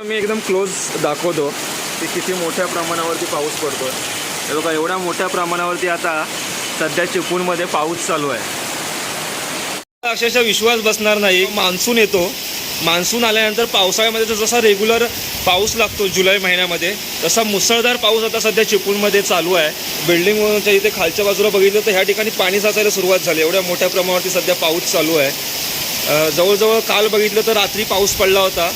मी एकदम क्लोज दाखवतो की किती मोठ्या प्रमाणावरती पाऊस पडतो हे बघा एवढ्या मोठ्या प्रमाणावरती आता सध्या चिपळूणमध्ये पाऊस चालू आहे. अक्षरशः विश्वास बसणार नाही. मान्सून येतो. मान्सून आल्यानंतर पावसाळ्यामध्ये जसा रेग्युलर पाऊस लागतो जुलै महिन्यामध्ये तसा मुसळधार पाऊस आता सध्या चिपळूणमध्ये चालू आहे. बिल्डिंगच्या इथे खालच्या बाजूला बघितलं तर ह्या ठिकाणी पाणी साचायला सुरुवात झाली. एवढ्या मोठ्या प्रमाणावरती सध्या पाऊस चालू आहे. जवळजवळ काल बघितलं तर रात्री पाऊस पडला होता.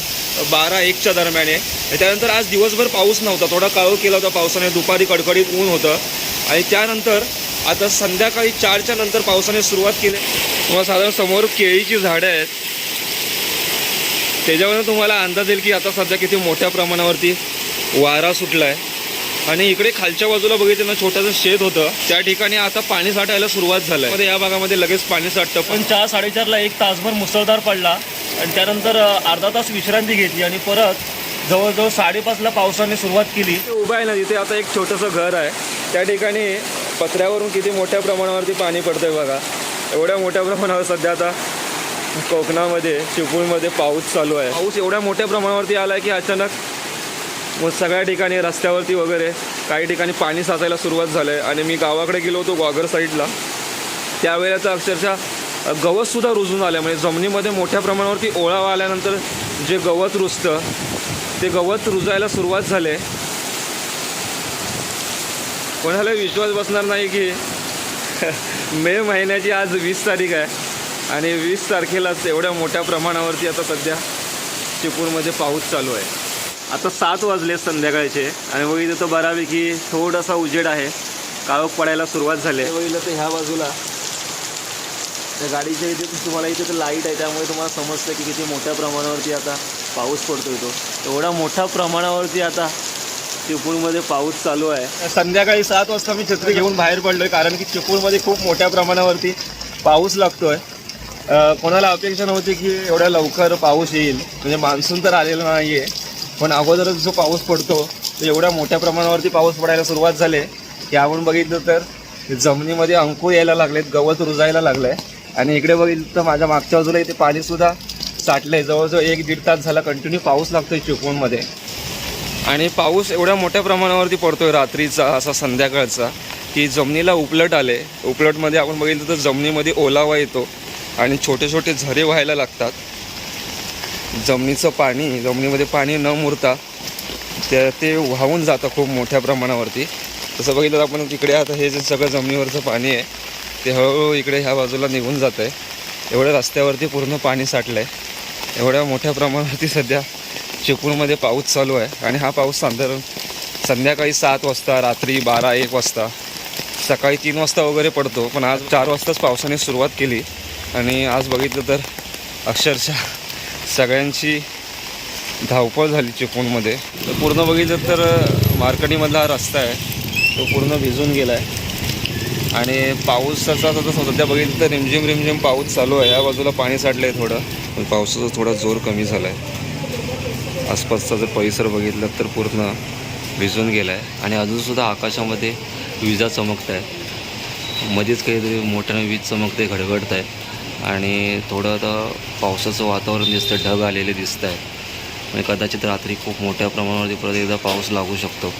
बारा एकच्या दरम्यान आहे. त्यानंतर आज दिवसभर पाऊस नव्हता. थोडा काळू केला होता पावसाने. दुपारी कडकडीत ऊन होतं. आणि त्यानंतर आता संध्याकाळी चारच्या नंतर पावसाने सुरुवात केली. तुम्हाला साधारण समोर केळीची झाडं आहेत. त्याच्यावरून तुम्हाला अंदाज येईल की आता सध्या किती मोठ्या प्रमाणावरती वारा सुटला आहे आणि इकडे खालच्या बाजूला बघितलं ना छोटंसं शेत होतं. त्या ठिकाणी आता पाणी साठायला सुरुवात झालं आहे या भागामध्ये लगेच पाणी साठतं. पण चार साडेचारला एक तासभर मुसळधार पडला. आणि त्यानंतर अर्धा तास विश्रांती घेतली आणि परत जवळजवळ साडेपाचला पावसाने सुरुवात केली. उभं आहे ना तिथे आता एक छोटंसं घर आहे. त्या ठिकाणी पत्र्यावरून किती मोठ्या प्रमाणावरती पाणी पडतंय बघा. एवढ्या मोठ्या प्रमाणावर सध्या आता कोकणामध्ये चिपळूणमध्ये पाऊस चालू आहे. पाऊस एवढ्या मोठ्या प्रमाणावरती आला आहे की अचानक मग सगळ्या ठिकाणी रस्त्यावरती वगैरे काही ठिकाणी पाणी साचायला सुरुवात झालं आहे आणि मी गावाकडे गेलो होतो ग्वागर साईडला. त्यावेळेचा अक्षरशः गवतसुद्धा रुजून आलं म्हणजे जमिनीमध्ये मोठ्या प्रमाणावरती ओळावा आल्यानंतर जे गवत रुजतं ते गवत रुजायला सुरुवात झाले. कोणाला विश्वास बसणार नाही की मे महिन्याची आज वीस तारीख आहे आणि वीस तारखेलाच एवढ्या मोठ्या प्रमाणावरती आता सध्या चिपळूणमध्ये पाऊस चालू आहे. आता सात वाजले संध्याकाळचे आणि बघितलं तर बऱ्यापैकी थोडासा उजेड आहे. काळोख पडायला सुरुवात झाली. आहे बघितलं तर ह्या बाजूला. त्या गाडीच्या इथे तुम्हाला इथे तर लाइट आहे त्यामुळे तुम्हाला समजतं की किती मोठ्या प्रमाणावरती आता पाऊस पडतो तो. एवढा मोठ्या प्रमाणावरती आता चिपळूणमध्ये पाऊस चालू आहे. संध्याकाळी सात वाजता मी छत्री घेऊन बाहेर पडलोय कारण की चिपळूणमध्ये खूप मोठ्या प्रमाणावरती पाऊस लागतोय. आहे कोणाला अपेक्षा नव्हती की एवढ्या लवकर पाऊस येईल. म्हणजे मान्सून तर आलेला नाही आहे पण अगोदरच जो पाऊस पडतो तो एवढ्या मोठ्या प्रमाणावरती पाऊस पडायला सुरुवात झाली. की आपण बघितलं तर जमिनीमध्ये अंकुर यायला लागलेत गवत रुजायला लागलं आहे आणि इकडे बघितलं तर माझ्या मागच्या बाजूला इथे पाणीसुद्धा साठलं आहे जवळजवळ एक दीड तास झाला कंटिन्यू पाऊस लागतोय चिपळूणमध्ये आणि पाऊस एवढ्या मोठ्या प्रमाणावरती पडतो आहे रात्रीचा असा संध्याकाळचा की जमिनीला उपलट आले. उपलटमध्ये आपण बघितलं तर जमिनीमध्ये ओलावा येतो आणि छोटे छोटे झरे व्हायला लागतात. जमिनीचं पाणी जमिनीमध्ये पाणी न मुरता त्या ते वाहून जातं खूप मोठ्या प्रमाणावरती. तसं बघितलं तर आपण तिकडे आता हे जे सगळं जमिनीवरचं पाणी आहे ते हळूहळू इकडे ह्या बाजूला निघून जातं आहे एवढ्या रस्त्यावरती पूर्ण पाणी साठलं आहे एवढ्या मोठ्या प्रमाणावरती सध्या चिपळूणमध्ये पाऊस चालू आहे. आणि हा पाऊस साधारण संध्याकाळी सात वाजता रात्री बारा एक वाजता सकाळी तीन वाजता वगैरे पडतो. पण आज चार वाजताच पावसाने सुरुवात केली. आणि आज बघितलं तर अक्षरशः सगळ्यांची धावपळ झाली चिपळूणमध्ये. तर पूर्ण बघितलं तर मार्कडीमधला हा रस्ता आहे. तो पूर्ण भिजून गेला आहे आणि पाऊसाचा आता सध्या बघितलं तर रिमझिम रिमझिम पाऊस चालू आहे. या बाजूला पाणी साठलं आहे थोडं पण पावसाचा थोडा जोर कमी झाला आहे आसपासचा जर परिसर बघितला तर पूर्ण भिजून गेला आहे आणि अजूनसुद्धा आकाशामध्ये विजा चमकत आहे मध्येच काहीतरी मोठ्यानं वीज चमकते घडघडत आहे आणि थोडं आता पावसाचं वातावरण दिसतं ढग आलेले दिसत आहेत म्हणजे कदाचित रात्री खूप मोठ्या प्रमाणावरती परत एकदा पाऊस लागू शकतो.